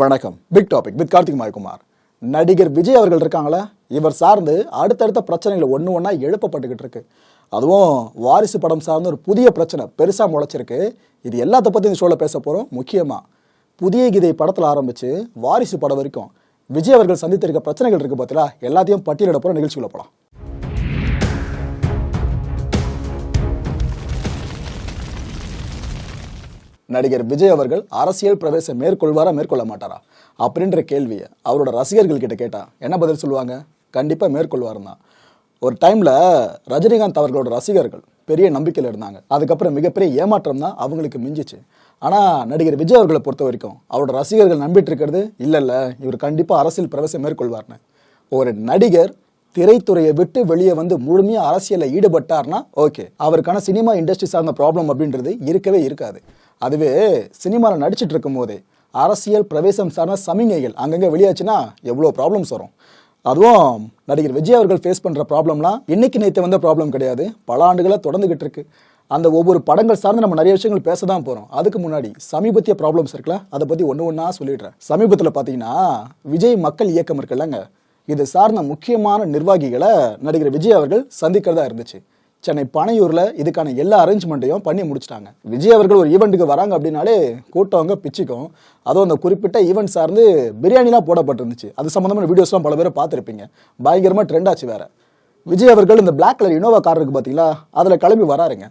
வணக்கம். Big topic with Karthik Mayakumar நடிகர் விஜய் அவர்கள் இருக்காங்களா? இவர் சார்ந்து அடுத்தடுத்த பிரச்சனைகள் ஒன்று ஒன்றா எழுப்பப்பட்டுக்கிட்டு இருக்கு. அதுவும் வாரிசு படம் சார்ந்து ஒரு புதிய பிரச்சனை பெருசாக முளைச்சிருக்கு. இது எல்லாத்த பற்றி இந்த ஷோவில் பேச போகிறோம் முக்கியமாக புதிய கீதை படத்தில் ஆரம்பித்து வாரிசு படம் வரைக்கும் விஜய் அவர்கள் சந்தித்திருக்க பிரச்சனைகள் இருக்குது பார்த்தீங்களா எல்லாத்தையும் பட்டியலிட போகிற நிகழ்ச்சிக்குள்ள போகலாம் நடிகர் விஜய் அவர்கள் அரசியல் பிரவேசம் மேற்கொள்வாரா மேற்கொள்ள மாட்டாரா? அப்படின்ற கேள்வியை அவரோட ரசிகர்கள் கிட்ட கேட்டால் என்ன பதில் சொல்லுவாங்க? கண்டிப்பாக மேற்கொள்வார் ஒரு டைமில் ரஜினிகாந்த் அவர்களோட ரசிகர்கள் பெரிய நம்பிக்கையில் இருந்தாங்க. அதுக்கப்புறம் மிகப்பெரிய ஏமாற்றம் தான் அவங்களுக்கு மிஞ்சிச்சு. ஆனால் நடிகர் விஜய் அவர்களை பொறுத்த வரைக்கும் அவரோட ரசிகர்கள் நம்பிட்டு இருக்கிறது இல்லை இல்லை இவர் கண்டிப்பாக அரசியல் பிரவேசம் மேற்கொள்வார்னு ஒரு நடிகர் திரைத்துறையை விட்டு வெளியே வந்து முழுமையாக அரசியலில் ஈடுபட்டார்னா ஓகே அவருக்கான சினிமா இண்டஸ்ட்ரி சார்ந்த ப்ராப்ளம் அப்படின்றது இருக்கவே இருக்காது. அதுவே சினிமாவில் நடிச்சிட்டு இருக்கும்போது அரசியல் பிரவேசம் சார்ந்த சமிகைகள் அங்கங்கே வெளியாச்சுன்னா எவ்வளோ ப்ராப்ளம்ஸ் வரும். அதுவும் நடிகர் விஜய் அவர்கள் ஃபேஸ் பண்ணுற ப்ராப்ளம்லாம் இன்னைக்கு நேற்று வந்த ப்ராப்ளம் கிடையாது. பல ஆண்டுகளாக தொடர்ந்துகிட்டு இருக்கு அந்த ஒவ்வொரு படங்கள் சார்ந்து நம்ம நிறைய விஷயங்கள் பேச தான் போகிறோம் அதுக்கு முன்னாடி சமீபத்திய ப்ராப்ளம்ஸ் இருக்குல்ல? அதை பற்றி ஒன்று ஒன்றா சொல்லிடுறேன். சமீபத்தில் பார்த்தீங்கன்னா விஜய் மக்கள் இயக்கம் இருக்குல்லங்க. இது சார்ந்த முக்கியமான நிர்வாகிகளை நடிகர் விஜய் அவர்கள் சந்திக்கிறதா இருந்துச்சு. சென்னை பனையூர்ல இதுக்கான எல்லா அரேஞ்ச்மெண்ட்டையும் பண்ணி முடிச்சிட்டாங்க. விஜய் அவர்கள் ஒரு ஈவெண்ட்டுக்கு வராங்க அப்படின்னாலே கூட்டவங்க பிச்சுக்கும். அதுவும் அந்த குறிப்பிட்ட ஈவெண்ட் சார்ந்து பிரியாணிலாம் போடப்பட்டிருந்துச்சு. அது சம்மந்தமான வீடியோஸ்லாம் பல பேர் பார்த்துருப்பீங்க. பயங்கரமாக ட்ரெண்ட் ஆச்சு வேற. விஜய் அவர்கள் இந்த பிளாக் கலர் இனோவா கார் இருக்கு பார்த்தீங்களா அதில் கிளம்பி வராருங்க.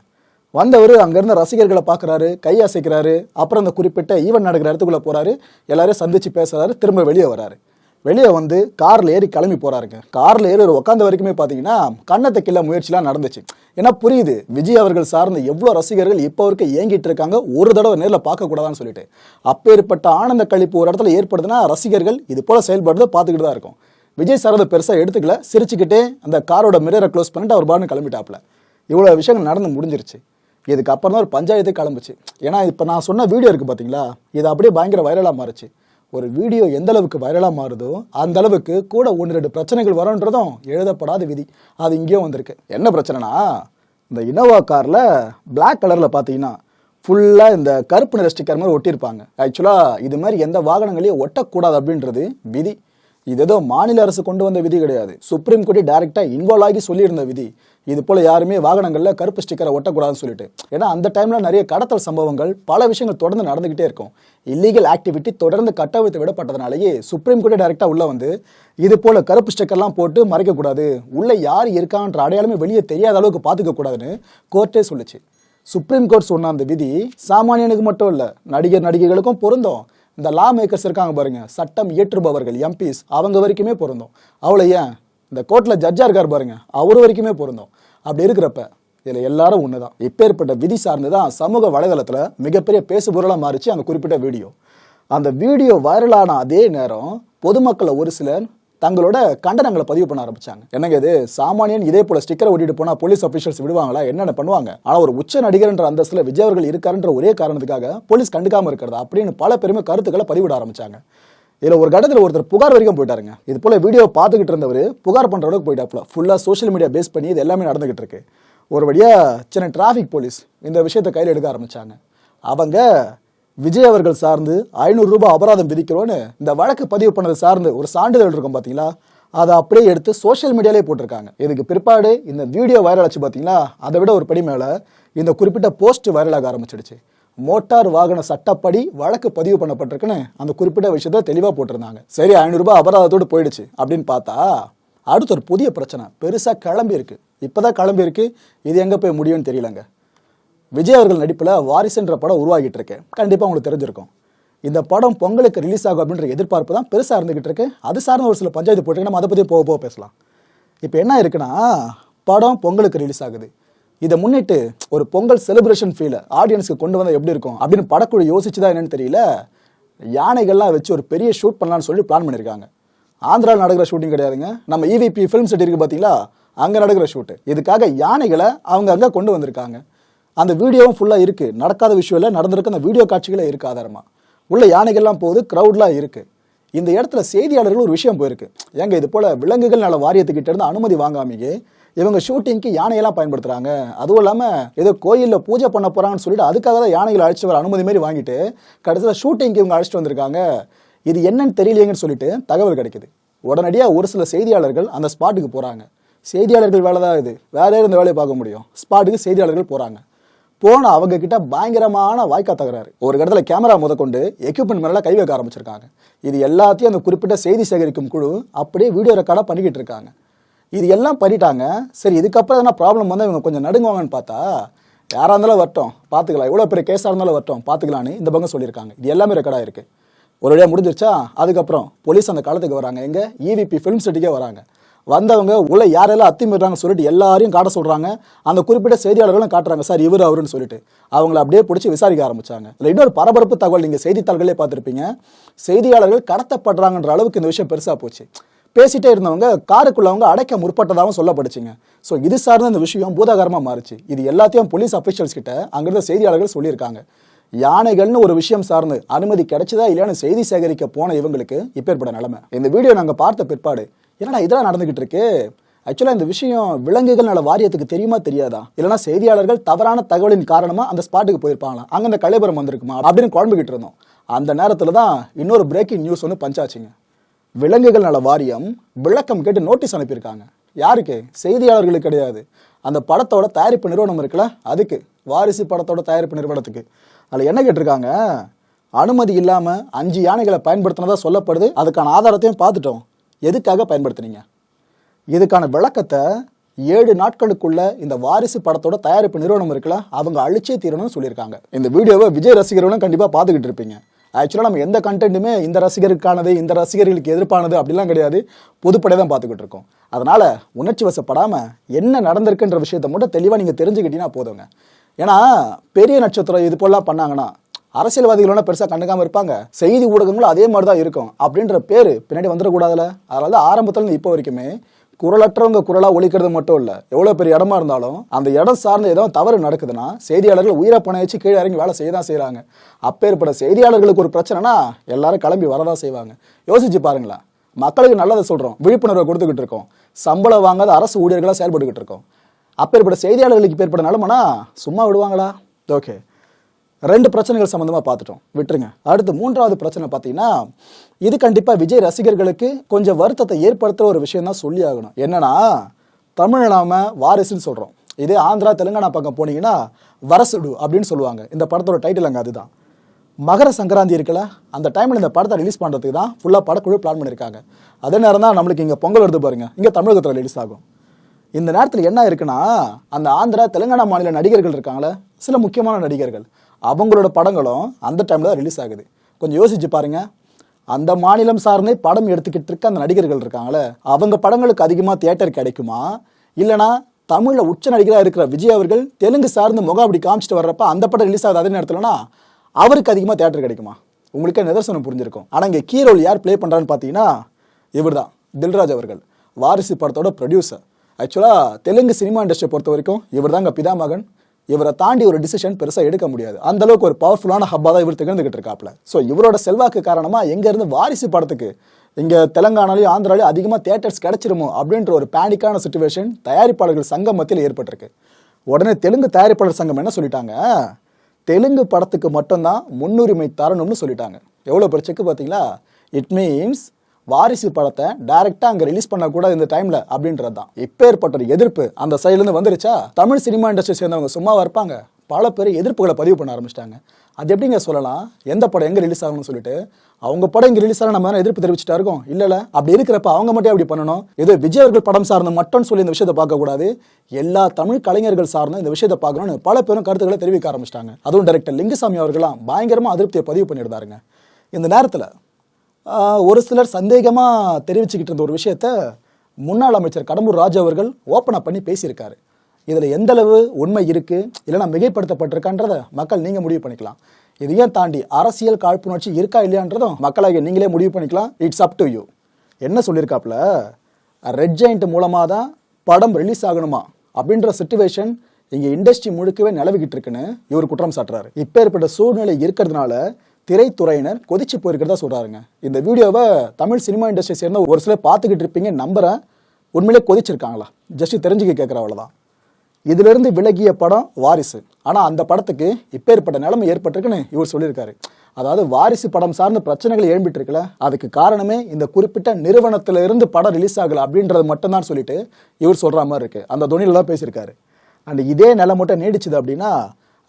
வந்தவர் அங்கேருந்து ரசிகர்களை பார்க்குறாரு கையசைக்கிறாரு அப்புறம் அந்த குறிப்பிட்ட ஈவெண்ட் நடக்கிற இடத்துக்குள்ளே போகிறாரு எல்லாரையும் சந்திச்சு பேசுகிறாரு திரும்ப வெளியே வராரு. வெளியே வந்து காரில் ஏறி கிளம்பி போறாருங்க. காரில் ஏறி உட்காந்த வரைக்குமே பார்த்தீங்கன்னா கண்ணத்தை கிள்ள முயற்சிலாம் நடந்துச்சு. ஏன்னா புரியுது. விஜய் அவர்கள் சார்ந்த எவ்வளோ ரசிகர்கள் இப்போ வரைக்கும் ஏங்கிட்டு இருக்காங்க ஒரு தடவை நேரில் பார்க்கக்கூடாதான்னு சொல்லிட்டு. அப்பேற்பட்ட ஆனந்த கழிப்பு ஒரு இடத்துல ஏற்படுதுன்னா ரசிகர்கள் இது போல செயல்படுறத பார்த்துக்கிட்டு தான் இருக்கும். விஜய் சார் அதை பெருசாக எடுத்துக்கல. சிரிச்சுக்கிட்டே அந்த காரோட மிரரை க்ளோஸ் பண்ணிட்டு அவர் பாருன்னு கிளம்பிட்டாப்ல இவ்வளோ விஷயங்கள் நடந்து முடிஞ்சிருச்சு. இதுக்கப்புறம் தான் ஒரு பஞ்சாயத்து கிளம்புச்சு. ஏன்னா இப்போ நான் சொன்ன வீடியோ இருக்குது பார்த்தீங்களா இது அப்படியே பயங்கர வைரலாக மாறுச்சு. ஒரு வீடியோ எந்த அளவுக்கு வைரலாக மாறுதோ அந்த அளவுக்கு கூட ஒன்று ரெண்டு பிரச்சனைகள் வரும்ன்றதும் எழுதப்படாத விதி. அது இங்கேயும் வந்திருக்கு. என்ன பிரச்சனைனா இந்த இனோவா காரில் பிளாக் கலரில் பார்த்தீங்கன்னா ஃபுல்லாக இந்த கருப்பு நிற ஸ்டிக்கர் மாதிரி ஒட்டியிருப்பாங்க. ஆக்சுவலாக இது மாதிரி எந்த வாகனங்களையும் ஒட்டக்கூடாது அப்படின்றது விதி. இது ஏதோ மாநில அரசு கொண்டு வந்த விதி கிடையாது. சுப்ரீம் கோர்ட்டே டைரக்டா இன்வால்வ் ஆகி சொல்லியிருந்த விதி. இது போல யாருமே வாகனங்கள்ல கருப்பு ஸ்டிக்கரை ஒட்டக்கூடாதுன்னு சொல்லிட்டு. ஏன்னா அந்த டைம்ல நிறைய கடத்தல் சம்பவங்கள் பல விஷயங்கள் தொடர்ந்து நடந்துகிட்டே இருக்கும். இல்லீகல் ஆக்டிவிட்டி தொடர்ந்து கட்டவிழ்த்து விடப்பட்டதுனாலேயே சுப்ரீம் கோர்ட்டு டைரக்டா உள்ள வந்து இது போல கருப்பு ஸ்டிக்கர்லாம் போட்டு மறைக்கக்கூடாது. உள்ள யார் இருக்கான்ற அடையாளமே வெளியே தெரியாத அளவுக்கு பாத்துக்க கூடாதுன்னு கோர்ட்டே சொல்லுச்சு. சுப்ரீம் கோர்ட் சொன்ன அந்த விதி சாமானியனுக்கு மட்டும் இல்லை நடிகர் நடிகைகளுக்கும் பொருந்தும். இந்த லா மேக்கர்ஸ் இருக்காங்க பாருங்க. சட்டம் இயற்றுபவர்கள் எம்பிஸ் அவங்க வரைக்குமே பொருந்தோம். அவ்வளோ ஏன்? இந்த கோர்ட்டில் ஜட்ஜாக இருக்கார் பாருங்க. அவர் வரைக்குமே பொருந்தோம். அப்படி இருக்கிறப்ப இதில் எல்லாரும் ஒன்று தான் இப்பேற்பட்ட விதி சார்ந்து தான் சமூக வலைதளத்தில் மிகப்பெரிய பேசுபொருளாக மாறிச்சு அந்த குறிப்பிட்ட வீடியோ. அந்த வீடியோ வைரலான அதே நேரம் பொதுமக்களை ஒரு சிலர் தங்களோட கண்டனங்களை பதிவு பண்ண ஆரம்பிச்சாங்க. என்னங்க இது? சாமானியன் இதே போல ஸ்டிக்கரை ஓட்டிட்டு போனா போலீஸ் அபிஷியல்ஸ் விடுவாங்களா? என்னென்ன பண்ணுவாங்க? ஆனா ஒரு உச்ச நடிகர்ன்ற அந்தஸ்துல விஜய் அவர்கள் இருக்காருன்ற ஒரே காரணத்துக்காக போலீஸ் கண்டுக்காம இருக்கிறதா? அப்படின்னு பல பெருமை கருத்துக்களை பதிவிட ஆரம்பிச்சாங்க. இதுல ஒரு கட்டத்தில் ஒருத்தர் புகார் வரைக்கும் போயிட்டாருங்க. இது போல வீடியோ பார்த்துக்கிட்டு இருந்தவர் புகார் பண்ற அளவுக்கு போயிட்டாப்ல ஃபுல்லா சோஷியல் மீடியா பேஸ் பண்ணி இது எல்லாமே நடந்துகிட்டு இருக்கு. ஒரு வழியா சின்ன டிராஃபிக் போலீஸ் இந்த விஷயத்தை கையில் எடுக்க ஆரம்பிச்சாங்க. அவங்க விஜய் அவர்கள் சார்ந்து ஐநூறு ரூபாய் அபராதம் விதிக்கிறோன்னு இந்த வழக்கு பதிவு பண்ணது சார்ந்து ஒரு சான்றிதழ் இருக்கும் பாத்தீங்களா? அதை அப்படியே எடுத்து சோஷியல் மீடியாலே போட்டிருக்காங்க. இதுக்கு பிற்பாடு இந்த வீடியோ வைரல் ஆச்சு பாத்தீங்களா? அதை விட ஒரு படி மேல இந்த குறிப்பிட்ட போஸ்ட் வைரலாக ஆரம்பிச்சிடுச்சு. மோட்டார் வாகன சட்டப்படி வழக்கு பதிவு பண்ணப்பட்டிருக்குன்னு அந்த குறிப்பிட்ட விஷயத்த தெளிவா போட்டிருந்தாங்க. சரி ஐநூறு ரூபாய் அபராதத்தோடு போயிடுச்சு அப்படின்னு பார்த்தா அடுத்து ஒரு புதிய பிரச்சனை. பெருசா கிளம்பி இருக்கு இப்பதான் கிளம்பி இருக்கு இது எங்க போய் முடியும்னு தெரியலங்க. விஜய் அவர்கள் நடிப்பில் வாரிசுன்ற படம் உருவாகிட்டு இருக்கு. கண்டிப்பாக உங்களுக்கு தெரிஞ்சிருக்கும். இந்த படம் பொங்கலுக்கு ரிலீஸ் ஆகும் அப்படின்ற எதிர்பார்ப்பு தான் பெருசாக இருந்துகிட்டு இருக்கு. அது சார்ந்த ஒரு சில பஞ்சாயத்து போட்டு நம்ம அதை பற்றி போக போக பேசலாம். இப்போ என்ன இருக்குன்னா படம் பொங்கலுக்கு ரிலீஸ் ஆகுது. இதை முன்னிட்டு ஒரு பொங்கல் செலிப்ரேஷன் ஃபீலை ஆடியன்ஸ்க்கு கொண்டு வந்தால் எப்படி இருக்கும்? அப்படின்னு படக்குழு யோசிச்சுதா என்னன்னு தெரியல. யானைகள்லாம் வச்சு ஒரு பெரிய ஷூட் பண்ணலான்னு சொல்லி பிளான் பண்ணியிருக்காங்க ஆந்திராவில் நடக்கிற ஷூட்டிங் கிடையாதுங்க. நம்ம இவிபி ஃபிலிம் சிட்டி இருக்குது பார்த்தீங்களா அங்கே நடக்கிற ஷூட்டு இதுக்காக யானைகளை அவங்க அங்கே கொண்டு வந்திருக்காங்க. அந்த வீடியோவும் ஃபுல்லாக இருக்குது நடக்காத விஷயம் இல்லை நடந்திருக்க அந்த வீடியோ காட்சிகளே இருக்குது ஆதாரமாக உள்ள யானைகள்லாம் போகுது க்ரௌட்லாம் இருக்குது இந்த இடத்துல செய்தியாளர்கள் ஒரு விஷயம் போயிருக்கு. ஏங்க இது போல விலங்குகள் நல வாரியத்துக்கிட்ட இருந்து அனுமதி வாங்காமையே இவங்க ஷூட்டிங்க்கு யானையெல்லாம் பயன்படுத்துறாங்க? அதுவும் இல்லாமல் ஏதோ கோயிலில் பூஜை பண்ண போகிறாங்கன்னு சொல்லிட்டு அதுக்காக தான் யானைகள் அழைச்சிட்டு வர அனுமதி மாதிரி வாங்கிட்டு கடைசியில் ஷூட்டிங்க்கு இவங்க அழைச்சிட்டு வந்திருக்காங்க. இது என்னன்னு தெரியலையேங்கன்னு சொல்லிட்டு தகவல் கிடைக்குது. உடனடியாக ஒரு சில செய்தியாளர்கள் அந்த ஸ்பாட்டுக்கு போகிறாங்க செய்தியாளர்கள் வேலை தான் இது. வேற இருந்த இந்த வேலையை பார்க்க முடியும். ஸ்பாட்டுக்கு செய்தியாளர்கள் போகிறாங்க போன அவங்க கிட்ட பயங்கரமான வாய்க்கா தகராறு. ஒரு இடத்துல கேமரா முதற்கொண்டு எக்யூப்மெண்ட் மேல கை வைக்க ஆரம்பிச்சிருக்காங்க. இது எல்லாத்தையும் அந்த குறிப்பிட்ட செய்தி சேகரிக்கும் குழு அப்படியே வீடியோ ரெக்கார்டாக பண்ணிக்கிட்டு இருக்காங்க. இது எல்லாம் பண்ணிட்டாங்க. சரி இதுக்கப்புறம் எதனா ப்ராப்ளம் வந்து இவங்க கொஞ்சம் நடுங்குவாங்கன்னு பார்த்தா யாராக இருந்தாலும் வரட்டும் பார்த்துக்கலாம் எவ்வளோ பெரிய கேஸாக இருந்தாலும் வரட்டும் பார்த்துக்கலான்னு இந்த பக்கம் சொல்லியிருக்காங்க. இது எல்லாமே ரெக்கார்டாக இருக்குது ஒரு வழியாக முடிஞ்சிருச்சா? அதுக்கப்புறம் போலீஸ் அந்த காலத்துக்கு வராங்க. எங்கே? இவிபி ஃபிலிம் சிட்டிக்கே வராங்க. வந்தவங்க உள்ள யாரெல்லாம் அத்திமிடுறாங்க சொல்லிட்டு எல்லாரையும் காட்ட சொல்கிறாங்க அந்த குறிப்பிட்ட செய்தியாளர்களும் காட்டுறாங்க. சார் இவர் அவருன்னு சொல்லிட்டு. அவங்கள அப்படியே பிடிச்சி விசாரிக்க ஆரம்பிச்சாங்க. இதுல இன்னொரு பரபரப்பு தகவல் நீங்கள் செய்தித்தாள்களே பார்த்திருப்பீங்க. செய்தியாளர்கள் கடத்தப்படுறாங்கன்ற அளவுக்கு இந்த விஷயம் பெருசாக போச்சு. பேசிட்டே இருந்தவங்க காருக்குள்ள அவங்க அடைக்க முற்பட்டதாகவும் சொல்லப்படுச்சுங்க ஸோ இது சார்ந்த இந்த விஷயம் பூதாகரமாக மாறுச்சு. இது எல்லாத்தையும் போலீஸ் அஃபீஷியல்ஸ் கிட்ட அங்கிருந்த செய்தியாளர்கள் சொல்லியிருக்காங்க. யானைகள்னு ஒரு விஷயம் சார்ந்து அனுமதி கிடைச்சதா இல்லையான்னு செய்தி சேகரிக்க போன இவங்களுக்கு இப்பேற்பட நிலைமை. இந்த வீடியோ நாங்கள் பார்த்த பிற்பாடு என்னடா இதெல்லாம் நடந்துகிட்டு இருக்கு? ஆக்சுவலாக இந்த விஷயம் விலங்குகள் நல வாரியத்துக்கு தெரியுமா தெரியாதா? இல்லைன்னா செய்தியாளர்கள் தவறான தகவலின் காரணமாக அந்த ஸ்பாட்டுக்கு போயிருப்பாங்களா? அங்கே அந்த கலைபுரம் வந்திருக்குமா? அப்படின்னு குழம்புக்கிட்டு இருந்தோம். அந்த நேரத்தில் தான் இன்னொரு பிரேக்கிங் நியூஸ் ஒன்று பஞ்சாச்சுங்க விலங்குகள் நல வாரியம் விளக்கம் கேட்டு நோட்டீஸ் அனுப்பியிருக்காங்க. யாருக்கு? செய்தியாளர்களுக்கு கிடையாது. அந்த படத்தோட தயாரிப்பு நிறுவனம் இருக்குல்ல அதுக்கு. வாரிசு படத்தோட தயாரிப்பு நிறுவனத்துக்கு. அதில் என்ன கேட்டிருக்காங்க? அனுமதி இல்லாமல் அஞ்சு யானைகளை பயன்படுத்தினதாக சொல்லப்படுது. அதுக்கான ஆதாரத்தையும் பார்த்துட்டோம். எதுக்காக பயன்படுத்துனீங்க? இதுக்கான விளக்கத்தை ஏழு நாட்களுக்குள்ள இந்த வாரிசு படத்தோட தயாரிப்பு நிறுவனம் இருக்குல்ல அவங்க அழிச்சே தீரணும்னு சொல்லியிருக்காங்க. இந்த வீடியோவை விஜய் ரசிகர்களும் கண்டிப்பாக பார்த்துக்கிட்டு இருப்பீங்க. ஆக்சுவலாக நம்ம எந்த கண்டென்ட்டுமே இந்த ரசிகருக்கானது இந்த ரசிகர்களுக்கு எதிர்ப்பானது அப்படிலாம் கிடையாது. பொதுப்படை தான் பார்த்துக்கிட்டு இருக்கோம். அதனால் உணர்ச்சி வசப்படாமல் என்ன நடந்திருக்குன்ற விஷயத்த மட்டும் தெளிவாக நீங்கள் தெரிஞ்சுக்கிட்டீங்கன்னா போதுங்க. ஏன்னா பெரிய நட்சத்திரம் இது போலாம் பண்ணாங்கன்னா அரசியல்வாதிகளோட பெருசாக கண்டுக்காம இருப்பாங்க. செய்தி ஊடகங்களும் அதே மாதிரி தான் இருக்கும். அப்படின்ற பேர் பின்னாடி வந்துடக்கூடாதுல அதனால ஆரம்பத்தில் ஆரம்பத்துல இருந்து இப்போ வரைக்குமே குரலற்றவங்க குரலா ஒழிக்கிறது மட்டும் இல்ல. எவ்வளவு பெரிய இடமா இருந்தாலும் அந்த இடம் சார்ந்த ஏதோ தவறு நடக்குதுன்னா செய்தியாளர்கள் உயிரை பணம் வச்சு கீழே இறங்கி வேலை செய்ய தான் செய்யறாங்க அப்பேற்பட்ட செய்தியாளர்களுக்கு ஒரு பிரச்சனைனா எல்லாரும் கிளம்பி வரதான் செய்வாங்க. யோசிச்சு பாருங்களேன். மக்களுக்கு நல்லதை சொல்றோம். விழிப்புணர்வை கொடுத்துக்கிட்டு இருக்கோம். சம்பளம் வாங்காத அரசு ஊழியர்களா செயல்பட்டுக்கிட்டு இருக்கோம். அப்பேற்பட்ட செய்தியாளர்களுக்கு ஏற்பட்ட நிலமனா சும்மா விடுவாங்களா? ஓகே. ரெண்டு பிரச்சனைகள் சம்மந்தமாக பார்த்துட்டோம். விட்டுருங்க. அடுத்து மூன்றாவது பிரச்சனை பார்த்தீங்கன்னா இது கண்டிப்பாக விஜய் ரசிகர்களுக்கு கொஞ்சம் வருத்தத்தை ஏற்படுத்துகிற ஒரு விஷயம் தான் சொல்லி ஆகணும். என்னன்னா தமிழ் நாம வாரிசுன்னு சொல்கிறோம் இதே ஆந்திரா தெலுங்கானா பக்கம் போனீங்கன்னா வரசுடு அப்படின்னு சொல்லுவாங்க. இந்த படத்தோட டைட்டில் அங்கே அதுதான். மகர சங்கராந்தி இருக்குல்ல அந்த டைமில் இந்த படத்தை ரிலீஸ் பண்ணுறதுக்கு தான் ஃபுல்லாக படக்குழு பிளான் பண்ணியிருக்காங்க அதே நேரம் தான் நம்மளுக்கு இங்கே பொங்கல் வருது பாருங்கள் இங்கே தமிழகத்தில் ரிலீஸ் ஆகும். இந்த நேரத்தில் என்ன இருக்குன்னா அந்த ஆந்திரா தெலுங்கானா மாநில நடிகர்கள் இருக்காங்களே சில முக்கியமான நடிகர்கள். அவங்களோட படங்களும் அந்த டைமில் தான் ரிலீஸ் ஆகுது. கொஞ்சம் யோசிச்சு பாருங்கள் அந்த மாநிலம் சார்ந்தே படம் எடுத்துக்கிட்டு இருக்க அந்த நடிகர்கள் இருக்காங்களே அவங்க படங்களுக்கு அதிகமாக தியேட்டர் கிடைக்குமா? இல்லைனா தமிழில் உச்ச நடிகராக இருக்கிற விஜய் அவர்கள் தெலுங்கு சார்ந்து முகம் அப்படி காமிச்சிட்டு வர்றப்ப அந்த படம் ரிலீஸ் ஆகுது. அதே நேரத்தில்னா அவருக்கு அதிகமாக தியேட்டர் கிடைக்குமா? உங்களுக்கே நிதர்சனம் புரிஞ்சிருக்கும். ஆனால் இங்கே கீ ரோல் யார் ப்ளே பண்ணுறான்னு பார்த்தீங்கன்னா இவர் தான் தில்ராஜ் அவர்கள். வாரிசு படத்தோட ப்ரொடியூசர் ஆக்சுவலாக தெலுங்கு சினிமா இண்டஸ்ட்ரியை பொறுத்த வரைக்கும் இவர் தாங்க பிதாமகன். இவரை தாண்டி ஒரு டிசிஷன் பெருசாக எடுக்க முடியாது. அந்த அளவுக்கு ஒரு பவர்ஃபுல்லான ஹப்பாக தான் இவர் திகழ்ந்துகிட்டு இருக்காப்ல ஸோ இவரோட செல்வாக்கு காரணமாக எங்கேருந்து வாரிசு படத்துக்கு இங்கே தெலங்கானாலையும் ஆந்திராலையும் அதிகமாக தியேட்டர்ஸ் கிடைச்சிருமோ அப்படின்ற ஒரு பேனிக்கான சுச்சுவேஷன் தயாரிப்பாளர்கள் சங்கம் மத்தியில் ஏற்பட்டிருக்கு. உடனே தெலுங்கு தயாரிப்பாளர் சங்கம் என்ன சொல்லிட்டாங்க? தெலுங்கு படத்துக்கு மட்டும்தான் முன்னுரிமை தரணும்னு சொல்லிட்டாங்க. எவ்வளோ பிரச்சனைக்கு பார்த்தீங்களா இட் மீன்ஸ் வாரிசு படத்தை டைரக்டா அங்க ரிலீஸ் பண்ணக்கூடாது இந்த டைம்ல அப்படின்றது தான் இப்பேற்பட்ட ஒரு எதிர்ப்பு அந்த சைட்லேருந்து வந்துருச்சா? தமிழ் சினிமா இண்டஸ்ட்ரி சேர்ந்தவங்க சும்மாவாக இருப்பாங்க. பல பேர் எதிர்ப்புகளை பதிவு பண்ண ஆரம்பிச்சிட்டாங்க. அது எப்படிங்க சொல்லலாம்? எந்த படம் எங்க ரிலீஸ் ஆகணும்னு சொல்லிட்டு அவங்க படம் இங்க ரிலீஸ் ஆக நம்ம எதிர்ப்பு தெரிவிச்சுட்டா இருக்கோம்? இல்ல அப்படி இருக்கிறப்ப அவங்க மட்டும் அப்படி பண்ணணும்? இது விஜய் அவர்கள் படம் சார்ந்த மட்டும்னு சொல்லி இந்த விஷயத்தை பார்க்க கூடாது. எல்லா தமிழ் கலைஞர்கள் சார்ந்த இந்த விஷயத்தை பார்க்கணும்னு பல பேரும் கருத்துக்களை தெரிவிக்க ஆரம்பிச்சிட்டாங்க. அதுவும் டைரக்டர் லிங்குசாமி அவர்களாம் பயங்கரமா அதிருப்தியை பதிவு பண்ணியிருந்தாருங்க. இந்த நேரத்தில் ஒரு சிலர் சந்தேகமாக தெரிவிச்சுக்கிட்டு இருந்த ஒரு விஷயத்த முன்னாள் அமைச்சர் கடம்பூர் ராஜு அவர்கள் ஓப்பனாக பண்ணி பேசியிருக்காரு. இதில் எந்த அளவு உண்மை இருக்குது இல்லைன்னா மிகைப்படுத்தப்பட்டிருக்கான்றத மக்கள் நீங்கள் முடிவு பண்ணிக்கலாம். இதையும் தாண்டி அரசியல் காழ்ப்புணர்ச்சி இருக்கா இல்லையான்றதும் மக்களாகிய நீங்களே முடிவு பண்ணிக்கலாம். இட்ஸ் அப் டு யூ என்ன சொல்லியிருக்காப்புல? ரெட் ஜெயிண்ட் மூலமாக தான் படம் ரிலீஸ் ஆகணுமா? அப்படின்ற சுச்சுவேஷன் இங்கே இண்டஸ்ட்ரி முழுக்கவே நிலவிக்கிட்டு இருக்குன்னு இவர் குற்றம் சாட்டுறாரு. இப்பேற்பட்ட சூழ்நிலை இருக்கிறதுனால திரைத்துறையினர் கொதிச்சு போயிருக்கிறதா சொல்கிறாருங்க இந்த வீடியோவை தமிழ் சினிமா இண்டஸ்ட்ரி சேர்ந்த ஒரு சிலர் பார்த்துக்கிட்டு இருப்பீங்க நம்புகிறேன் உண்மையிலே கொதிச்சிருக்காங்களா? ஜஸ்ட் தெரிஞ்சுக்க கேட்குற அவ்வளோதான் இதிலிருந்து விலகிய படம் வாரிசு. ஆனால் அந்த படத்துக்கு இப்பேற்பட்ட நிலைமை ஏற்பட்டிருக்குன்னு இவர் சொல்லியிருக்காரு. அதாவது வாரிசு படம் சார்ந்த பிரச்சனைகள் எழும்பிட்டு இருக்கல அதுக்கு காரணமே இந்த குறிப்பிட்ட நிறுவனத்தில் இருந்து படம் ரிலீஸ் ஆகலை அப்படின்றது மட்டும்தான் சொல்லிட்டு இவர் சொல்கிற மாதிரி இருக்குது அந்த துணியில் தான் பேசியிருக்காரு. அண்ட் இதே நிலை மட்டும் நீடிச்சுது அப்படின்னா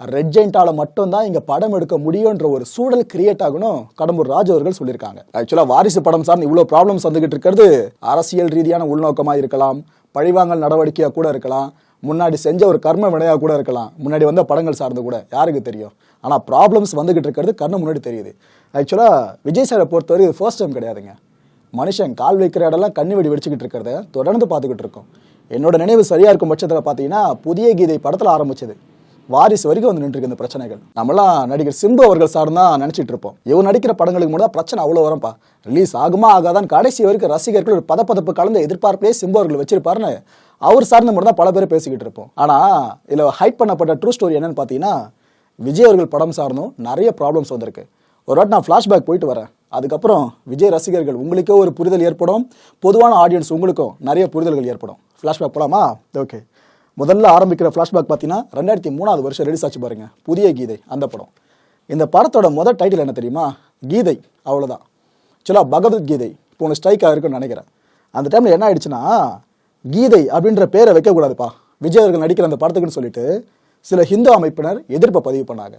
ரெட் ஜெயிண்டால மட்டும்தான் இங்க படம் எடுக்க முடியுன்ற ஒரு சூழல் கிரியேட் ஆகணும் கடம்பூர் ராஜு அவர்கள் சொல்லியிருக்காங்க. ஆக்சுவலா வாரிசு படம் சார்ந்து இவ்வளவு ப்ராப்ளம்ஸ் வந்துகிட்டு இருக்கிறது அரசியல் ரீதியான உள்நோக்கமா இருக்கலாம் பழிவாங்கல் நடவடிக்கையா கூட இருக்கலாம் முன்னாடி செஞ்ச ஒரு கர்ம வினையா கூட இருக்கலாம் முன்னாடி வந்த படங்கள் சார்ந்து கூட யாருக்கு தெரியும்? ஆனா ப்ராப்ளம்ஸ் வந்துகிட்டு இருக்கிறது கண்ணு முன்னாடி தெரியுது. ஆக்சுவலா விஜய் சாரை பொறுத்தவரை இது ஃபர்ஸ்ட் டைம் கிடையாதுங்க. மனுஷன் கால் வைக்கிற இடம்லாம் கண்ணி வெடி வெடிச்சுக்கிட்டு இருக்கிறத தொடர்ந்து பார்த்துக்கிட்டு இருக்கோம். என்னோட நினைவு சரியா இருக்கும் பட்சத்தில் பார்த்தீங்கன்னா புதிய கீதை படத்தில் ஆரம்பிச்சது. வாரிசு வரைக்கும் வந்து நின்று இந்த பிரச்சனைகள். நம்மளாம் நடிகர் சிம்பு அவர்கள் சார் தான் நினைச்சிட்டு இருப்போம். இவர் நடிக்கிற படங்களுக்கு மட்டும் தான் பிரச்சனை அவ்வளோ வரும்பா ரிலீஸ் ஆகுமா ஆகாதான் கடைசி வரைக்கும் ரசிகர்கள் ஒரு பதப்பதப்பு கலந்த எதிர்பார்ப்பே சிம்பு அவர்கள் வச்சிருப்பாருன்னு அவர் சார்ந்த மட்டும் தான் பல பேர் பேசிக்கிட்டு இருப்போம். ஆனால் இதில் ஹைட் பண்ணப்பட்ட ட்ரூ ஸ்டோரி என்னன்னு பார்த்தீங்கன்னா விஜய் அவர்கள் படம் சார்ந்தும் நிறைய ப்ராப்ளம்ஸ் வந்திருக்கு. ஒரு வாட்டி நான் ஃப்ளாஷ்பேக் போயிட்டு வரேன். அதுக்கப்புறம் விஜய் ரசிகர்கள் உங்களுக்கே ஒரு புரிதல் ஏற்படும். பொதுவான ஆடியன்ஸ் உங்களுக்கும் நிறைய புரிதல்கள் ஏற்படும். ஃப்ளாஷ்பேக் போலாமா? ஓகே முதல்ல ஆரம்பிக்கிற ஃப்ளாஷ்பேக் பார்த்தீங்கன்னா ரெண்டாயிரத்தி மூணாவது வருஷம் ரிலீஸ் ஆச்சு பாருங்க. புதிய கீதை அந்த படம். இந்த படத்தோட முதல் டைட்டில் என்ன தெரியுமா? கீதை அவ்வளோதான் ஆக்சுவலாக பகவத்கீதை இப்போ ஒன்று ஸ்ட்ரைக்காக இருக்குன்னு நினைக்கிறேன். அந்த டைமில் என்ன ஆயிடுச்சுன்னா கீதை அப்படின்ற பேரை வைக்கக்கூடாதுப்பா. விஜய் அவர்கள் நடிக்கிற அந்த படத்துக்குன்னு சொல்லிட்டு சில ஹிந்து அமைப்பினர் எதிர்ப்பை பதிவு பண்ணாங்க.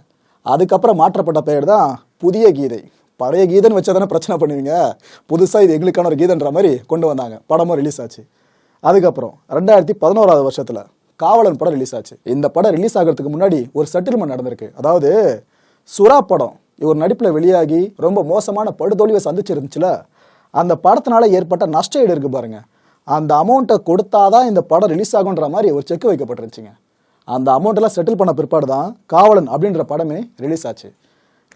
அதுக்கப்புறம் மாற்றப்பட்ட பெயர் தான் புதிய கீதை. பழைய கீதைன்னு வச்சா தானே பிரச்சனை பண்ணுவீங்க? புதுசாக இது எங்களுக்கான ஒரு கீதைன்ற மாதிரி கொண்டு வந்தாங்க. படமும் ரிலீஸ் ஆச்சு. அதுக்கப்புறம் ரெண்டாயிரத்தி பதினோராவது வருஷத்தில் காவலன் படம் ரிலீஸ் ஆச்சு. இந்த படம் ரிலீஸ் ஆகிறதுக்கு முன்னாடி ஒரு செட்டில்மெண்ட் நடந்திருக்கு. அதாவது சுறா படம். இவர் நடிப்பில் வெளியாகி ரொம்ப மோசமான படுதோல்வியை சந்திச்சிருந்துச்சுல அந்த படத்தினால ஏற்பட்ட நஷ்ட ஈடு இருக்கு பாருங்க. அந்த அமௌண்ட்டை கொடுத்தாதான் இந்த படம் ரிலீஸ் ஆகுன்ற மாதிரி ஒரு செக் வைக்கப்பட்டிருந்துச்சிங்க. அந்த அமௌண்ட்டெல்லாம் செட்டில் பண்ண பிற்பாடு தான் காவலன் அப்படின்ற படமே ரிலீஸ் ஆச்சு.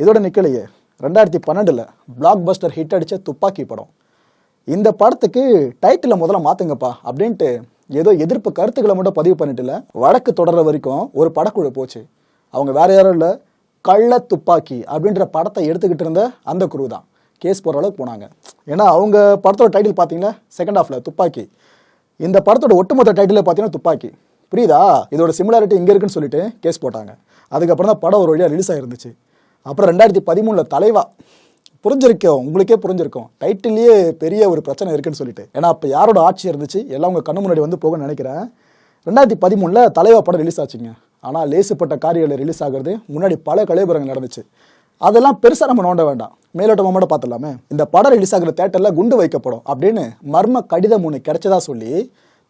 இதோட நிக்கலையே. ரெண்டாயிரத்தி பன்னெண்டில் பிளாக் பஸ்டர் ஹிட் அடித்த துப்பாக்கி படம். இந்த படத்துக்கு டைட்டிலை முதல்ல மாத்துங்கப்பா அப்படின்ட்டு ஏதோ எதிர்ப்பு கருத்துக்களை மட்டும் பதிவு பண்ணிட்டுல வழக்கு தொடர்ற வரைக்கும் ஒரு படக்குழு போச்சு. அவங்க வேற யாரும் இல்லை கள்ள துப்பாக்கி அப்படின்ற படத்தை எடுத்துக்கிட்டு இருந்த அந்த குரு தான். கேஸ் போகிற அளவுக்கு போனாங்க. ஏன்னா அவங்க படத்தோட டைட்டில் பார்த்தீங்கன்னா செகண்ட் ஹாஃப்ல துப்பாக்கி. இந்த படத்தோட ஒட்டுமொத்த டைட்டில் பார்த்தீங்கன்னா துப்பாக்கி. புரியுதா? இதோட சிமிலாரிட்டி இங்கே இருக்குன்னு சொல்லிட்டு கேஸ் போட்டாங்க. அதுக்கப்புறம் தான் படம் ஒரு வழியாக ரிலீஸ் ஆகிருந்துச்சு அப்புறம் ரெண்டாயிரத்தி பதிமூணில் தலைவா புரிஞ்சிருக்கோம். உங்களுக்கே புரிஞ்சிருக்கும். டைட்டிலேயே பெரிய ஒரு பிரச்சனை இருக்குன்னு சொல்லிட்டு. ஏன்னா அப்போ யாரோட ஆட்சி இருந்துச்சு? எல்லாம் உங்கள் கண்ணு முன்னாடி வந்து போகணும்னு நினைக்கிறேன். ரெண்டாயிரத்தி பதிமூணில் தலைவா படம் ரிலீஸ் ஆச்சுங்க. ஆனால் லேசுப்பட்ட காரியங்கள் ரிலீஸ் ஆகிறது முன்னாடி பல கலைபுரங்கள் நடந்துச்சு. அதெல்லாம் பெருசாக நம்ம நோண்ட வேண்டாம். மேலோட்டமாக மட்டும் பார்த்துடலாமே. இந்த படம் ரிலீஸ் ஆகிற தேட்டரில் குண்டு வைக்கப்படும் அப்படின்னு மர்ம கடிதம் ஒன்று கிடைச்சதா சொல்லி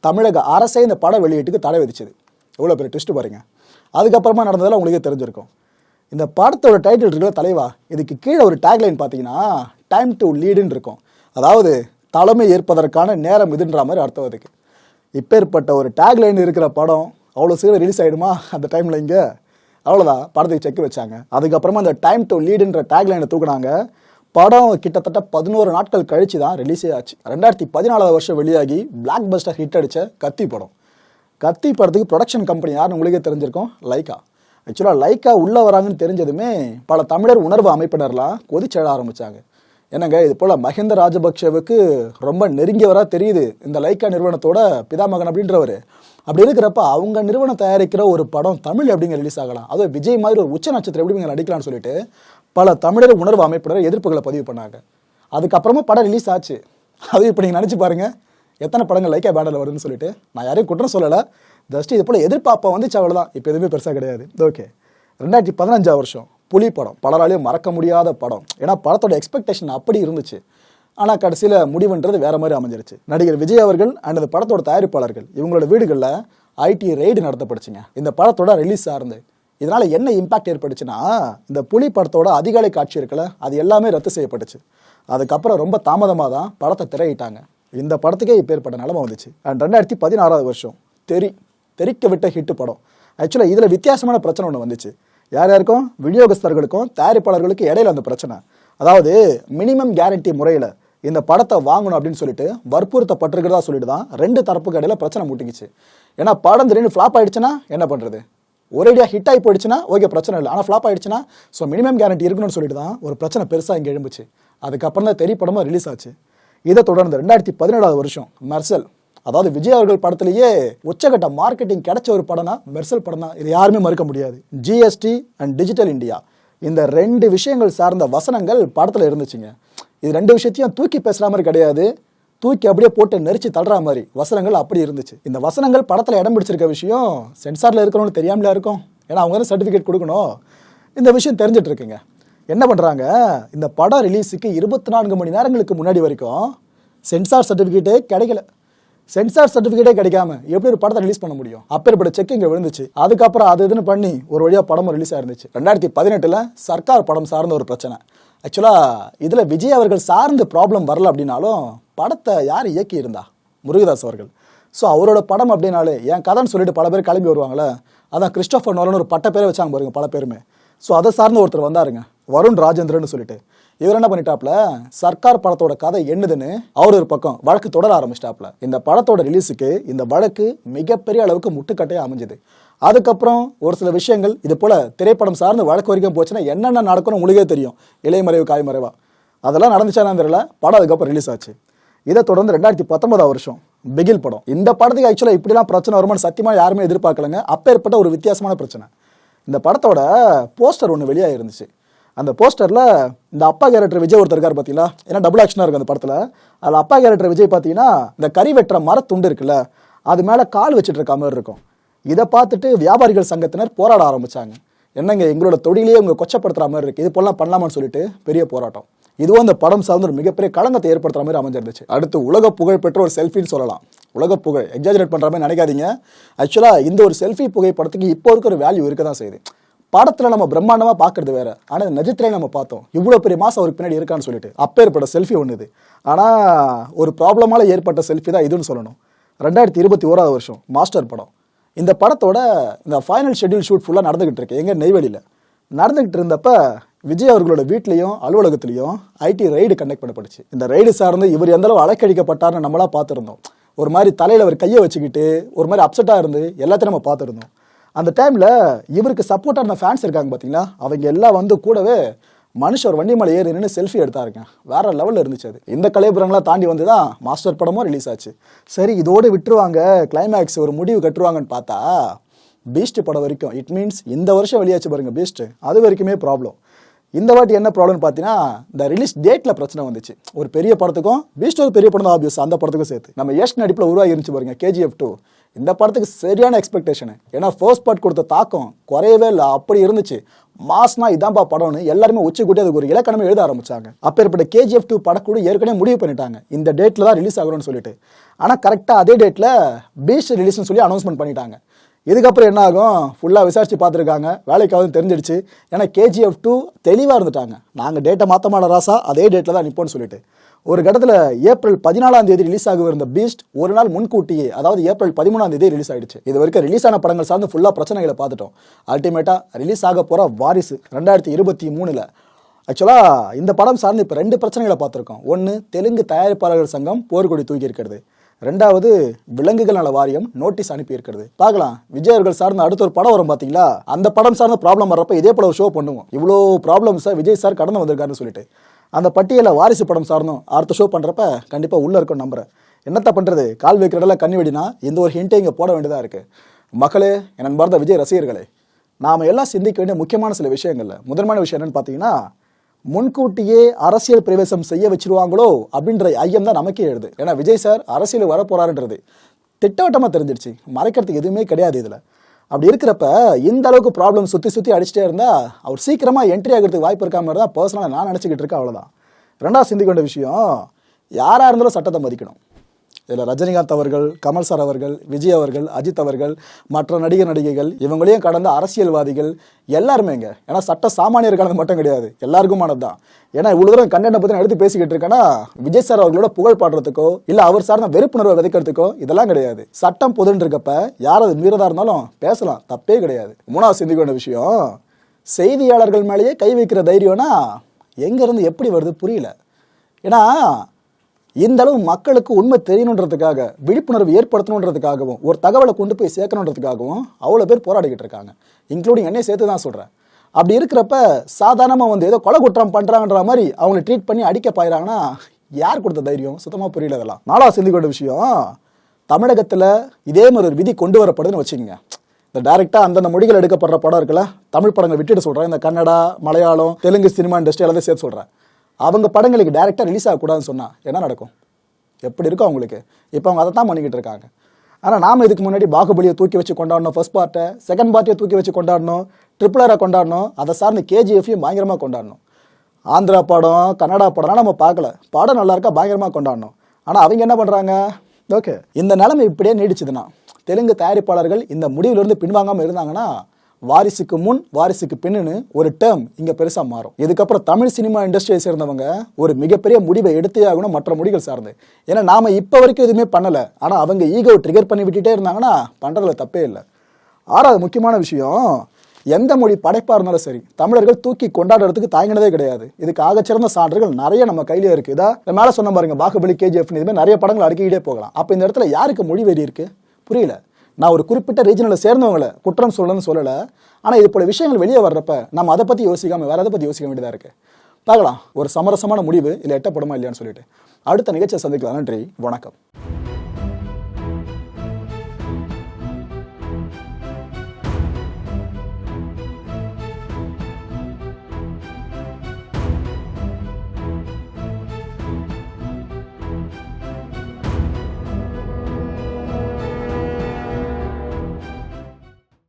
தமிழக அரசே இந்த படம் வெளியீட்டுக்கு தடை விதிச்சது. எவ்வளோ பெரிய ட்விஸ்ட் பாருங்க. அதுக்கப்புறமா நடந்ததெல்லாம் உங்களுக்கே தெரிஞ்சிருக்கும். இந்த படத்தோட டைட்டில் இருக்குல்ல தலைவா? இதுக்கு கீழே ஒரு டேக்லைன் பார்த்தீங்கன்னா டைம் டு லீடுன்னு இருக்கும். அதாவது தலைமை ஏற்பதற்கான நேரம் இதுன்ற மாதிரி அர்த்தம் அதுக்கு. இப்பேற்பட்ட ஒரு டேக்லைன் இருக்கிற படம் அவ்வளோ சீக்கிரம் ரிலீஸ் ஆகிடுமா அந்த டைமில் இங்கே? அவ்வளோதான் படத்துக்கு செக் வச்சாங்க. அதுக்கப்புறமா அந்த டைம் டு லீடுன்ற டேக்லைனை தூக்குனாங்க. படம் கிட்டத்தட்ட பதினோரு நாட்கள் கழித்து தான் ரிலீஸே ஆச்சு. ரெண்டாயிரத்தி பதினாலாவது வருஷம் வெளியாகி பிளாக் பஸ்டர் ஹிட் அடித்த கத்தி படம். கத்தி படத்துக்கு ப்ரொடக்ஷன் கம்பெனி யாருன்னு உங்களுக்கே தெரிஞ்சிருக்கும். லைக்கா ஆக்சுவலாக லைக்கா உள்ளே வராங்கன்னு தெரிஞ்சதுமே பல தமிழர் உணர்வு அமைப்பினர்லாம் கொதிச்செழ ஆரம்பித்தாங்க என்னங்க இது போல் மஹிந்த ராஜபக்ஷவுக்கு ரொம்ப நெருங்கியவராக தெரியுது இந்த லைக்கா நிறுவனத்தோட பிதாமகன் அப்படின்றவர். அப்படி இருக்கிறப்ப அவங்க நிறுவனம் தயாரிக்கிற ஒரு படம் தமிழ் எப்படிங்க ரிலீஸ் ஆகலாம். அதுவும் விஜய் மாதிரி ஒரு உச்ச நட்சத்திரம் எப்படி நடிக்கலாம்னு சொல்லிட்டு பல தமிழர் உணர்வு அமைப்பினர் எதிர்ப்புகளை பதிவு பண்ணாங்க. அதுக்கப்புறமா படம் ரிலீஸ் ஆச்சு. அது இப்போ நீங்கள் நினச்சி பாருங்கள் எத்தனை படங்கள் லைக்கா பேனரில் வருதுன்னு சொல்லிட்டு நான் யாரையும் குற்றம் சொல்லலை. ஜஸ்ட் இது போல் எதிர்பார்ப்பை வந்துச்சு அவ்வளோதான் இப்போ எதுவுமே பெருசாக கிடையாது. ஓகே ரெண்டாயிரத்தி பதினஞ்சாம் வருஷம் புலி படம். பலராலையும் மறக்க முடியாத படம். ஏன்னா படத்தோட எக்ஸ்பெக்டேஷன் அப்படி இருந்துச்சு. ஆனால் கடைசியில் முடிவுன்றது வேறு மாதிரி அமைஞ்சிருச்சு. நடிகர் விஜய் அவர்கள் அண்ட் இந்த படத்தோட தயாரிப்பாளர்கள் இவங்களோட வீடுகளில் ஐடி ரெய்டு நடத்தப்படுச்சுங்க இந்த படத்தோட ரிலீஸ் ஆருந்து இதனால் என்ன இம்பாக்ட் ஏற்பட்டுச்சுன்னா இந்த புலி படத்தோட அதிகாலை காட்சி இருக்கல அது எல்லாமே ரத்து செய்யப்பட்டுச்சு. அதுக்கப்புறம் ரொம்ப தாமதமாக தான் படத்தை திரையிட்டாங்க. இந்த படத்துக்கே இப்பேற்பட்ட நிலமை வந்துச்சு. அண்ட் ரெண்டாயிரத்தி பதினாறாவது வருஷம் தெரி. தெறிக்க விட்ட ஹிட் படம். ஆக்சுவலாக இதில் வித்தியாசமான பிரச்சனை ஒன்று வந்துச்சு. யார் யாருக்கும்? விநியோகஸ்தர்களுக்கும் தயாரிப்பாளர்களுக்கும் இடையில அந்த பிரச்சனை. அதாவது மினிமம் கேரண்டி முறையில் இந்த படத்தை வாங்கணும் அப்படின்னு சொல்லிட்டு வற்புறுத்தப்பட்டிருக்கிறதா சொல்லிட்டு தான் ரெண்டு தரப்புக்கு இடையில பிரச்சனை முட்டிக்கிச்சு ஏன்னா படம் திடீர்னு ஃப்ளாப் ஆயிடுச்சுன்னா என்ன பண்ணுறது ஒரேடியாக ஹிட் ஆகி போயிடுச்சுன்னா ஓகே பிரச்சனை இல்லை. ஆனால் ஃப்ளாப் ஆயிடுச்சுன்னா ஸோ மினிமம் கேரண்டி இருக்கணும்னு சொல்லிட்டு தான் ஒரு பிரச்சனை பெருசாக இங்கே எழும்புச்சு. அதுக்கப்புறம் தான் தெரிய படமும் ரிலீஸ் ஆச்சு. இதை தொடர்ந்து ரெண்டாயிரத்தி பதினேழாவது வருஷம் மெர்சல் அதாவது விஜய் அவர்கள் படத்திலேயே உச்சகட்ட மார்க்கெட்டிங் கிடைச்ச ஒரு படம்னா மெர்சல் படம் தான் இது யாருமே மறுக்க முடியாது. ஜிஎஸ்டி அண்ட் டிஜிட்டல் இந்தியா இந்த ரெண்டு விஷயங்கள் சார்ந்த வசனங்கள் படத்தில் இருந்துச்சுங்க. இது ரெண்டு விஷயத்தையும் தூக்கி பேசுகிற மாதிரி கிடையாது. தூக்கி அப்படியே போட்டு நெரிச்சு தள்ளுற மாதிரி வசனங்கள் அப்படி இருந்துச்சு. இந்த வசனங்கள் படத்தில் இடம் பிடிச்சிருக்க விஷயம் சென்சாரில் இருக்கிறவங்களுக்கு தெரியாமலே இருக்கும்? ஏன்னா அவங்க தான் சர்டிஃபிகேட் கொடுக்கணும். இந்த விஷயம் தெரிஞ்சிட்டு இருக்குங்க. என்ன பண்ணுறாங்க இந்த படம் ரிலீஸுக்கு இருபத்தி நான்கு மணி நேரங்களுக்கு முன்னாடி வரைக்கும் சென்சார் சர்டிஃபிகேட்டே கிடைக்கல. சென்சார் சர்டிஃபிகேட்டே கிடைக்காம எப்படி ஒரு படத்தை ரிலீஸ் பண்ண முடியும்? அப்பேற்பட்ட செக் இங்கே விழுந்துச்சு. அதுக்கப்புறம் அது இதுன்னு பண்ணி ஒரு வழியாக படமும் ரிலீஸ் ஆயிருந்துச்சு. ரெண்டாயிரத்தி பதினெட்டில் சர்க்கார் படம் சார்ந்த ஒரு பிரச்சனை. ஆக்சுவலாக இதில் விஜய் அவர்கள் சார்ந்து ப்ராப்ளம் வரல அப்படின்னாலும் படத்தை யார் இயக்கி இருந்தா முருகதாஸ் அவர்கள். ஸோ அவரோட படம் அப்படின்னாலே என் கதைன்னு சொல்லிட்டு பல பேர் கிளம்பி வருவாங்களே அதான் கிறிஸ்டோஃபர் நோலன் ஒரு பட்ட பேரை வச்சாங்க பாருங்க பல பேருமே. ஸோ அதை சார்ந்த ஒருத்தர் வந்தாருங்க. வருண் ராஜேந்திரன் சொல்லிட்டு. இவர் என்ன பண்ணிட்டாப்ல சர்க்கார் படத்தோட கதை என்னதுன்னு அவர் ஒரு பக்கம் வழக்கு தொடர ஆரம்பிச்சிட்டாப்ல இந்த படத்தோட ரிலீஸுக்கு இந்த வழக்கு மிகப்பெரிய அளவுக்கு முட்டுக்கட்டையாக அமைஞ்சது. அதுக்கப்புறம் ஒரு சில விஷயங்கள் இது போல திரைப்படம் சார்ந்து வழக்கு வரைக்கும் போச்சுன்னா என்னென்ன நடக்கணும் உங்களுக்கே தெரியும். இலைமறைவு காய்மறைவா அதெல்லாம் நடந்துச்சானா தெரியல. படம் அதுக்கப்புறம் ரிலீஸ் ஆச்சு. இதை தொடர்ந்து ரெண்டாயிரத்தி பத்தொன்பதாம் வருஷம் பிகில் படம். இந்த படத்துக்கு ஆக்சுவலாக இப்படிலாம் பிரச்சனை வருமானு சத்தியமாக யாருமே எதிர்பார்க்கலங்க. அப்பேற்பட்ட ஒரு வித்தியாசமான பிரச்சனை. இந்த படத்தோட போஸ்டர் ஒன்று வெளியாக இருந்துச்சு அந்த போஸ்டரில் இந்த அப்பா கேரக்டர் விஜய் ஒருத்தர் இருக்கார் பார்த்தீங்களா ஏன்னா டபுள் ஆக்ஷனாக இருக்கும் அந்த படத்தில். அதில் அப்பா கேரக்டர் விஜய் பார்த்தீங்கன்னா இந்த கறி வெட்டுற மரத்துண்டு இருக்குல்ல அது மேலே கால் வச்சுட்டு இருக்க மாதிரி இருக்கும். இதை பார்த்துட்டு வியாபாரிகள் சங்கத்தினர் போராட ஆரம்பித்தாங்க என்னங்க எங்களோட தொழிலே உங்க கொச்சப்படுத்துகிற மாதிரி இருக்குது இது போலாம் பண்ணலாமான்னு சொல்லிட்டு பெரிய போராட்டம். இதுவும் அந்த படம் சார்ந்த ஒரு மிகப்பெரிய களங்கத்தை ஏற்படுத்துற மாதிரி அமைஞ்சிருந்துச்சு. அடுத்து உலக புகழ் பெற்ற ஒரு செல்ஃபின்னு சொல்லலாம். உலக புகழ் எக்ஸாஜரேட் பண்ணுற மாதிரி நினைக்காதீங்க. ஆக்சுவலாக இந்த ஒரு செல்ஃபி புகைப்படத்துக்கு இப்போ இருக்க ஒரு வேல்யூ இருக்க தான் செய்யுது. படத்துல நம்ம பிரம்மாண்டமா பார்க்கறது வேற. ஆனா நிஜத்திலே நம்ம பார்த்தோம். இவ்வளவு பெரிய மாசம் அவருக்கு பின்னாடி இருக்கான்னு சொல்லிட்டு. அப்பேர் ஏற்பட்ட செல்ஃபி ஒன்று இது. ஆனா ஒரு ப்ராப்ளமால ஏற்பட்ட செல்ஃபி தான் இதுன்னு சொல்லணும். ரெண்டாயிரத்தி இருபத்தி ஓராவது வருஷம் மாஸ்டர் படம். இந்த படத்தோட இந்த ஃபைனல் ஷெட்யூல் ஷூட் ஃபுல்லாக நடந்துகிட்டு இருக்கு. எங்க? நெய்வேலியில். நடந்துகிட்டு இருந்தப்ப விஜய் அவர்களோட வீட்லேயும் அலுவலகத்துலேயும் ஐடி ரைடு கண்டக்ட் பண்ணப்படுச்சு இந்த ரைடு சார்ந்து இவர் எந்த அளவு அலைக்கழிக்கப்பட்டார்னு நம்மளா பார்த்துருந்தோம். ஒரு மாதிரி தலையில் அவர் கையை வச்சுக்கிட்டு ஒரு மாதிரி அப்செட்டாக இருந்து எல்லாத்தையும் நம்ம பார்த்துருந்தோம். அந்த டைமில் இவருக்கு சப்போர்ட்டாக இருந்த ஃபேன்ஸ் இருக்காங்க பார்த்தீங்களா அவங்க எல்லாம் வந்து கூடவே மனுஷன் ஒரு வண்டி மேலே ஏறி நின்று செல்ஃபி எடுத்தாருங்க வேற லெவலில் இருந்துச்சு அது. இந்த கலைபுரங்களாம் தாண்டி வந்து தான் மாஸ்டர் படமும் ரிலீஸ் ஆச்சு. சரி இதோடு விட்டுருவாங்க கிளைமேக்ஸ் ஒரு முடிவு கட்டுருவாங்கன்னு பார்த்தா பீஸ்ட் படம் வரைக்கும் இட் மீன்ஸ் இந்த வருஷம் வெளியாச்சு பாருங்க பீஸ்ட் அது வரைக்குமே ப்ராப்ளம் இந்த வாட்டி என்ன ப்ராப்ளம் பார்த்தீங்கன்னா இந்த ரிலீஸ் டேட்டில் பிரச்சனை வந்துச்சு. ஒரு பெரிய படத்துக்கும் பீஸ்ட் ஒரு பெரிய படம் தான் ஆபியஸ் அந்த படத்துக்கும் சேர்த்து. நம்ம யஷ் நடிப்பில் உருவாகி இருந்துச்சு பாருங்க கேஜிஎஃப் டூ இந்த படத்துக்கு சரியான எக்ஸ்பெக்டேஷன் ஏன்னா ஃபர்ஸ்ட் பார்ட் கொடுத்த தாக்கம் குறையவே இல்லை. அப்படி இருந்துச்சு. மாஸ்னா இதான்பா படம்னு எல்லாருமே உச்சி கூட்டி அதுக்கு ஒரு இலக்கணமே எழுத ஆரம்பிச்சாங்க. அப்பேற்பட்ட கேஜிஎஃப் டூ படக்கூட ஏற்கனவே முடிவு பண்ணிட்டாங்க. இந்த டேட்டில் தான் ரிலீஸ் ஆகணும்னு சொல்லிட்டு. ஆனால் கரெக்டாக அதே டேட்டில் பீஸ்ட் ரிலீஸ்னு சொல்லி அனௌன்ஸ்மெண்ட் பண்ணிட்டாங்க. இதுக்கப்புறம் என்ன ஆகும்? ஃபுல்லாக விசாரித்து பார்த்துருக்காங்க. வேலைக்காவது தெரிஞ்சிடுச்சு. ஏன்னா கேஜிஎஃப் டூ தெளிவாக இருந்துட்டாங்க. நாங்கள் டேட்டை மாற்ற மாட ராசா. அதே டேட்டில் தான் நிற்போம்னு சொல்லிட்டு. ஒரு கட்டத்தில் ஏப்ரல் பதினாலாம் தேதி ரிலீஸ் ஆக இருந்த பீஸ்ட் ஒரு நாள் முன்கூட்டியே அதாவது ஏப்ரல் பதிமூணாம் தேதி ரிலீஸ் ஆயிடுச்சு. இது வரைக்கும் ரிலீஸ் ஆன படங்கள் சார்ந்து ஃபுல்லாக பிரச்சனைகளை பார்த்துட்டோம். அல்டிமேட்டாக ரிலீஸ் ஆக போகிற வாரிசு ரெண்டாயிரத்தி இருபத்தி மூணில். ஆக்சுவலாக இந்த படம் சார்ந்து இப்போ ரெண்டு பிரச்சனைகளை பார்த்துருக்கோம். ஒன்று தெலுங்கு தயாரிப்பாளர்கள் சங்கம் போர்க்கொடி தூக்கி இருக்கிறது ரெண்டாவது விலங்குகள் நல வாரியம் நோட்டீஸ் அனுப்பி இருக்கிறது பார்க்கலாம். விஜய் அவர்கள் சார்ந்த அடுத்த ஒரு படம் வரும் பார்த்தீங்களா அந்த படம் சார்ந்த ப்ராப்ளம் வர்றப்ப இதே போல ஒரு ஷோ பண்ணுவோம். இவ்வளோ ப்ராப்ளம்ஸை விஜய் சார் கடந்து வந்திருக்காருன்னு சொல்லிட்டு. அந்த பட்டியலை வாரிசு படம் சார்ந்தும் அடுத்த ஷோ பண்ணுறப்ப கண்டிப்பாக உள்ளே இருக்கும் நம்புறேன். என்னத்த பண்ணுறது கால் வைக்கிற கண்ணி வெடினா இந்த ஒரு ஹிண்ட்டே இங்கே போட வேண்டியதாக இருக்குது மக்களே என் அன்பார்ந்த விஜய் ரசிகர்களே நாம் எல்லாம் சிந்திக்க வேண்டிய முக்கியமான சில விஷயங்கள்ல முதன்மையான விஷயம் என்னென்னு பார்த்தீங்கன்னா முன்கூட்டியே அரசியல் பிரவேசம் செய்ய வச்சிருவாங்களோ அப்படின்ற ஐயம் தான் நமக்கே எழுது. ஏன்னா விஜய் சார் அரசியல் வரப்போறாருன்றது திட்டவட்டமாக தெரிஞ்சிடுச்சு மறைக்கிறதுக்கு எதுவுமே கிடையாது இதில். அப்படி இருக்கிறப்ப இந்த அளவுக்கு ப்ராப்ளம் சுற்றி சுற்றி அடிச்சிட்டே இருந்தால் அவர் சீக்கிரமாக என்ட்ரி ஆகிறதுக்கு வாய்ப்பு இருக்காம மாதிரி தான் பர்சனலாக நான் நினச்சிக்கிட்டு இருக்கேன் அவ்வளோதான் ரெண்டாவது சிந்திக்க வேண்டிய விஷயம் யாராக இருந்தாலும் சட்டத்தை மதிக்கணும். இதில் ரஜினிகாந்த் அவர்கள் கமல் சார் அவர்கள் விஜய் அவர்கள் அஜித் அவர்கள் மற்ற நடிகர் நடிகைகள் இவங்களையும் கடந்த அரசியல்வாதிகள் எல்லாருமேங்க ஏன்னா சட்ட சாமானியர்களுக்கு மட்டும் கிடையாது. எல்லாருக்குமானது தான் ஏன்னா இவ்வளவு தூரம் கண்டென்ட் பற்றி நான் எடுத்து பேசிக்கிட்டு இருக்கேன்னா விஜய் சார் அவர்களோட புகழ் பாடுறதுக்கோ இல்லை அவர் சார்ந்த வெறுப்புணர்வை விதைக்கிறதுக்கோ இதெல்லாம் கிடையாது. சட்டம் பொதுன்னு இருக்கப்ப யார் அது மீறதா இருந்தாலும் பேசலாம். தப்பே கிடையாது. மூணாவது சிந்திக்க வேண்டிய விஷயம் செய்தியாளர்கள் மேலேயே கை வைக்கிற தைரியம்னா எங்கேருந்து எப்படி வருது புரியல. ஏன்னா இந்த அளவு மக்களுக்கு உண்மை தெரியணுன்றதுக்காக விழிப்புணர்வு ஏற்படுத்தணுன்றதுக்காகவும் ஒரு தகவலை கொண்டு போய் சேர்க்கணுன்றதுக்காகவும் அவ்வளோ பேர் போராடிக்கிட்டு இருக்காங்க. இன்க்ளூடிங் என்னையே சேர்த்து தான் சொல்கிறேன் அப்படி இருக்கிறப்ப சாதாரணமாக வந்து ஏதோ கொலை குற்றம் பண்ணுறாங்கன்ற மாதிரி அவங்களை ட்ரீட் பண்ணி அடிக்க பாயிறாங்கன்னா யார் கொடுத்த தைரியம்? சுத்தமாக புரியல அதெல்லாம். நாலாவது சிந்திக்கொண்ட விஷயம் தமிழகத்தில் இதே மாதிரி ஒரு விதி கொண்டு வரப்படுதுன்னு வச்சுக்கோங்க. இந்த டேரெக்டாக அந்தந்த மொழிகள் எடுக்கப்படுற படம் இருக்குல்ல தமிழ் படங்களை விட்டுட்டு சொல்கிறேன் இந்த கன்னடா மலையாளம் தெலுங்கு சினிமா இண்டஸ்ட்ரி எல்லாத்தையும் சேர்த்து சொல்கிறேன் அவங்க படங்களுக்கு டேரெக்டாக ரிலீஸ் ஆகக்கூடாதுன்னு சொன்னால் என்ன நடக்கும்? எப்படி இருக்கும் அவங்களுக்கு? இப்போ அவங்க அதை தான் பண்ணிக்கிட்டு இருக்காங்க. ஆனால் நாம் இதுக்கு முன்னாடி பாகுபலியை தூக்கி வச்சு கொண்டாடணும் ஃபர்ஸ்ட் பார்ட்டை செகண்ட் பார்ட்டியை தூக்கி வச்சு கொண்டாடணும் ட்ரிபிளரை கொண்டாடணும் அதை சார்ந்து கேஜிஎஃப்யும் பயங்கரமாக கொண்டாடணும். ஆந்திரா படம் கன்னடா படம்லாம் நம்ம பார்க்கல. படம் நல்லா இருக்கா பயங்கரமாக கொண்டாடணும். ஆனால் அவங்க என்ன பண்ணுறாங்க ஓகே இந்த நிலைமை இப்படியே நீடிச்சதுன்னா தெலுங்கு தயாரிப்பாளர்கள் இந்த முடிவிலிருந்து பின்வாங்காமல் இருந்தாங்கன்னா வாரிசுக்கு முன் வாரிசுக்கு பின்னுன்னு ஒரு டேர்ம் இங்க பெருசா மாறும். இதுக்கப்புறம் தமிழ் சினிமா இண்டஸ்ட்ரியை சேர்ந்தவங்க ஒரு மிகப்பெரிய முடிவை எடுத்தே ஆகணும் மற்ற முடிகள் சார்ந்து. ஏன்னா நாம இப்ப வரைக்கும் எதுவுமே பண்ணல. ஆனா அவங்க ஈகோ ட்ரிகர் பண்ணி விட்டுட்டே இருந்தாங்கன்னா பண்றதுல தப்பே இல்லை. ஆறாவது முக்கியமான விஷயம் எந்த மொழி படைப்பா இருந்தாலும் சரி தமிழர்கள் தூக்கி கொண்டாடுறதுக்கு தயங்கினதே கிடையாது. இதுக்கு ஆகச்சிறந்த சான்றுகள் நிறைய நம்ம கையில இருக்கு. இதா இந்த மேல சொன்ன பாருங்க பாகுபலி கேஜிஎஃப் இது மாதிரி நிறைய படங்கள் அடுக்கிட்டே போகலாம். அப்ப இந்த இடத்துல யாருக்கு மொழி வெறி இருக்கு? புரியல. நான் ஒரு குறிப்பிட்ட ரீஜனில் சேர்ந்தவங்களை குற்றம் சொல்லணும்னு சொல்லலை. ஆனால் இது போல விஷயங்கள் வெளியே வர்றப்ப நம்ம அதை பற்றி யோசிக்காமல் வேற எதை பற்றி யோசிக்க வேண்டியதாக இருக்கு. பார்க்கலாம். ஒரு சமரசமான முடிவு இல்லை எட்டப்படுமா இல்லையான்னு சொல்லிட்டு. அடுத்த நிகழ்ச்சியை சந்திக்கலாம். நன்றி. வணக்கம்.